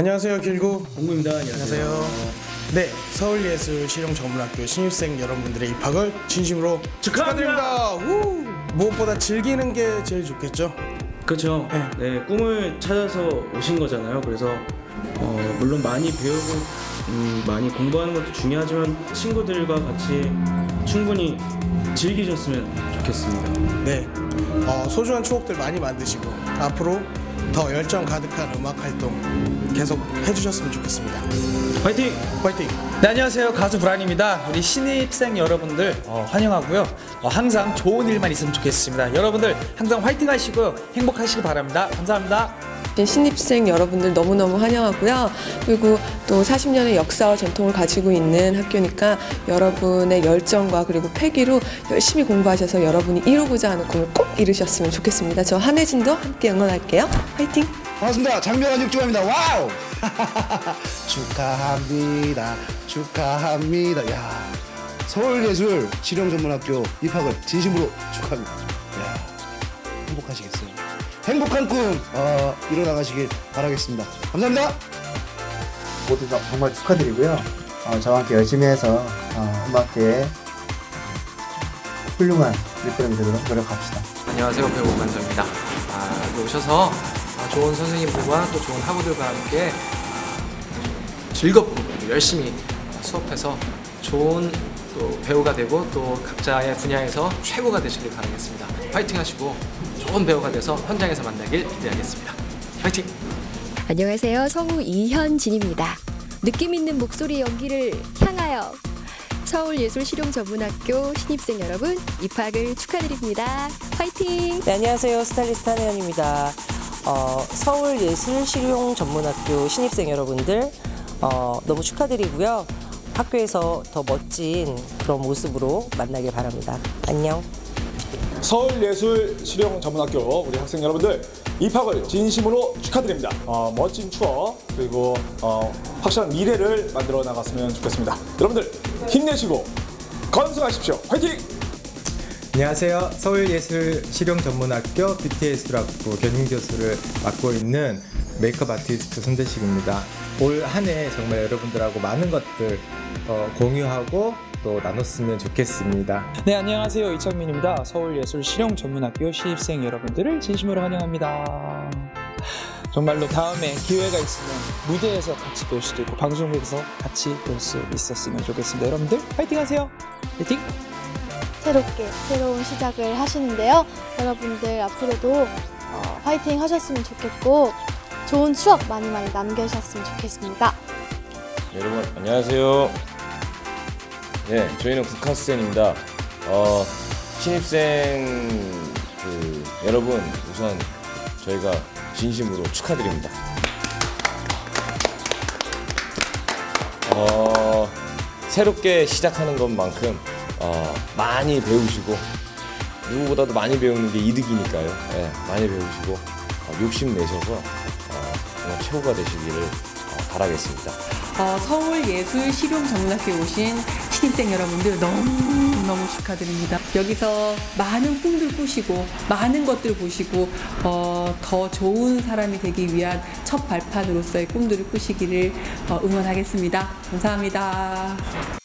안녕하세요 길구 공구입니다. 안녕하세요. 네 서울예술실용전문학교 신입생 여러분들의 입학을 진심으로 축하드립니다 우! 무엇보다 즐기는 게 제일 좋겠죠 그렇죠. 네. 꿈을 찾아서 오신 거잖아요. 그래서 어, 물론 많이 배우고 음, 많이 공부하는 것도 중요하지만 친구들과 같이 충분히 즐기셨으면 좋겠습니다. 네 어, 소중한 추억들 많이 만드시고 앞으로 더 열정 가득한 음악 활동 계속 해주셨으면 좋겠습니다 화이팅! 화이팅 네, 안녕하세요. 가수 브란입니다. 우리 신입생 여러분들 어, 환영하고요. 어, 항상 좋은 일만 있으면 좋겠습니다. 여러분들 항상 화이팅 하시고요. 행복하시기 바랍니다. 감사합니다. 신입생 여러분들 너무너무 환영하고요. 그리고 또 40년의 역사와 전통을 가지고 있는 학교니까 여러분의 열정과 그리고 패기로 열심히 공부하셔서 여러분이 이루고자 하는 꿈을 꼭 이루셨으면 좋겠습니다. 저 한혜진도 함께 응원할게요. 화이팅! 반갑습니다. 장명환 육주입니다. 와우! 축하합니다. 축하합니다. 야 서울예술 실용전문학교 입학을 진심으로 축하합니다. 야 행복하시겠어요. 행복한 꿈 어, 이뤄나가시길 바라겠습니다. 감사합니다. 모두 다 정말 축하드리고요. 어, 저와 함께 열심히 해서 어, 음악계에 훌륭한 밑거름이 되도록 노력합시다. 안녕하세요 배우 오만정입니다. 아, 여기 오셔서 아, 좋은 선생님들과 또 좋은 학우들과 함께 아, 즐겁고 열심히 수업해서 좋은 또 배우가 되고 또 각자의 분야에서 최고가 되시길 바라겠습니다. 파이팅 하시고 좋은 배우가 돼서 현장에서 만나길 기대하겠습니다. 파이팅! 안녕하세요. 성우 이현진입니다. 느낌 있는 목소리 연기를 향하여 서울예술실용전문학교 신입생 여러분 입학을 축하드립니다. 화이팅! 네, 안녕하세요. 스타일리스트 한혜연입니다. 어, 서울예술실용전문학교 신입생 여러분들 어, 너무 축하드리고요. 학교에서 더 멋진 그런 모습으로 만나길 바랍니다. 안녕. 서울예술실용전문학교 우리 학생 여러분들 입학을 진심으로 축하드립니다. 어, 멋진 추억 그리고 어, 확실한 미래를 만들어 나갔으면 좋겠습니다. 여러분들 힘내시고 건승하십시오. 화이팅! 안녕하세요. 서울예술실용전문학교 뷰티예술학부 견인교수를 맡고 있는 메이크업 아티스트 손대식입니다. 올 한 해 정말 여러분들하고 많은 것들 어, 공유하고 또 나눴으면 좋겠습니다. 네, 안녕하세요. 이창민입니다. 서울예술실용전문학교 신입생 여러분들을 진심으로 환영합니다. 정말로 다음에 기회가 있으면 무대에서 같이 볼 수도 있고 방송국에서 같이 볼수 있었으면 좋겠습니다. 여러분들 화이팅 하세요. 화이팅! 새롭게 새로운 시작을 하시는데요. 여러분들 앞으로도 어, 화이팅 하셨으면 좋겠고 좋은 추억 많이 많이 남겨주셨으면 좋겠습니다. 여러분 안녕하세요. 네, 저희는 국카스센입니다. 어, 신입생 그 여러분 우선 저희가 진심으로 축하드립니다. 어, 새롭게 시작하는 것만큼 어, 많이 배우시고 누구보다도 많이 배우는 게 이득이니까요. 네, 많이 배우시고 어, 욕심 내셔서 어, 정말 최고가 되시기를 어, 바라겠습니다. 어, 서울예술실용전문학교에 오신 신입생 여러분들 너무너무 축하드립니다. 여기서 많은 꿈들 꾸시고 많은 것들 보시고 어, 더 좋은 사람이 되기 위한 첫 발판으로서의 꿈들을 꾸시기를 어, 응원하겠습니다. 감사합니다.